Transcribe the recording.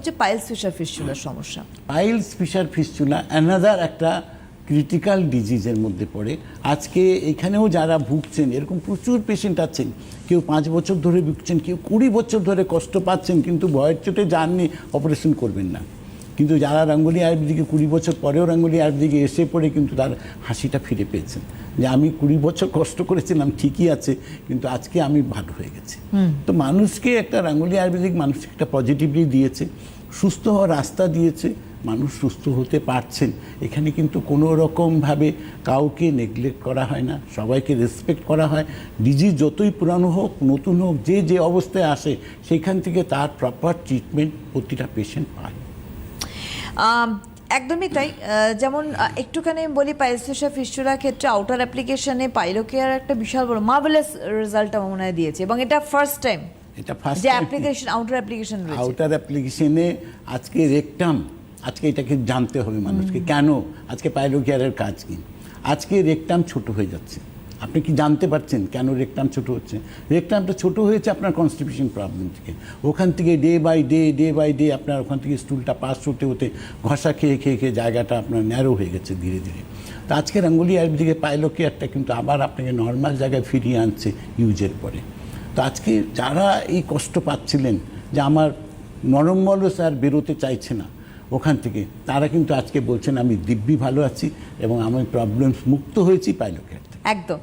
হচ্ছে piles fissure ফিস্টুলার সমস্যা। পাইলস ফিশার ফিস্টুলা অ্যানাদার একটা ক্রিটিক্যাল ডিজিজের মধ্যে পড়ে। আজকে এখানেও যারা ভুগছেন, এরকম প্রচুর পেশেন্ট আছেন, কেউ পাঁচ বছর ধরে ভুগছেন, কেউ কুড়ি বছর ধরে কষ্ট পাচ্ছেন, কিন্তু ভয়ের চোটে যাননি অপারেশন করবেন না। কিন্তু যারা রাঙ্গুলি আয়ুর্বেদিকে কুড়ি বছর পরেও রাঙ্গুলি আয়ুর্বেদিকে এসে পড়ে কিন্তু তার হাসিটা ফিরে পেয়েছেন। যে আমি কুড়ি বছর কষ্ট করেছিলাম ঠিকই আছে কিন্তু আজকে আমি ভালো হয়ে গেছি। তো মানুষকে একটা রাঙ্গুলি আয়ুর্বেদিক মানুষকে একটা পজিটিভলি দিয়েছে সুস্থ হওয়ার রাস্তা দিয়েছে মানুষ সুস্থ হতে পারছেন। এখানে কিন্তু কোনো রকমভাবে কাউকে নেগলেক্ট করা হয় না সবাইকে রেসপেক্ট করা হয়। ডিজিজ যতই পুরানো হোক নতুন হোক যে যে অবস্থায় আসে সেখান থেকে তার প্রপার ট্রিটমেন্ট প্রতিটা পেশেন্ট পায়। একদমই তাই। যেমন একটুখানি বলি পাইলস ফিশার ফিস্টুলার ক্ষেত্রে আউটার অ্যাপ্লিকেশনে পাইলোকেয়ার একটা বিশাল বড় মার্ভেলাস রেজাল্ট আমার মনে হয় দিয়েছে এবং এটা ফার্স্ট টাইম এটা ফার্স্ট যে অ্যাপ্লিকেশন আউটার অ্যাপ্লিকেশন আউটার অ্যাপ্লিকেশনে আজকে রেকটাম আজকে এটাকে জানতে হবে মানুষকে। কেন? আজকে পাইলোকেয়ারের কাজ কি? আজকে রেকটাম ছোট হয়ে যাচ্ছে। আপনি কি জানতে পারছেন কেন রেকটাম ছোট হচ্ছে? রেকটামটা ছোট হয়েছে আপনার কনস্টিটিউশন প্রবলেম থেকে। ওখান থেকে day by day day by day আপনার ওখান থেকে স্টুলটা পাস হতে হতে ঘষা খেয়ে খেয়ে খেয়ে জায়গাটা আপনার ন্যারো হয়ে গেছে ধীরে ধীরে। তো আজকে রাঙ্গুলি আয়ুর্বেদিকে পাইলোকেয়ারটা কিন্তু আবার আপনাকে নর্মাল জায়গায় ফিরিয়ে আনছে ইউজের পরে। তো আজকে যারা এই কষ্ট পাচ্ছিলেন যে আমার নরম মলস আর বেরোতে চাইছে না ওখান থেকে, তারা কিন্তু আজকে বলছেন, আমি দিব্যি ভালো আছি এবং আমি প্রবলেমস মুক্ত হয়েছি পাইলোকের থেকে একদম।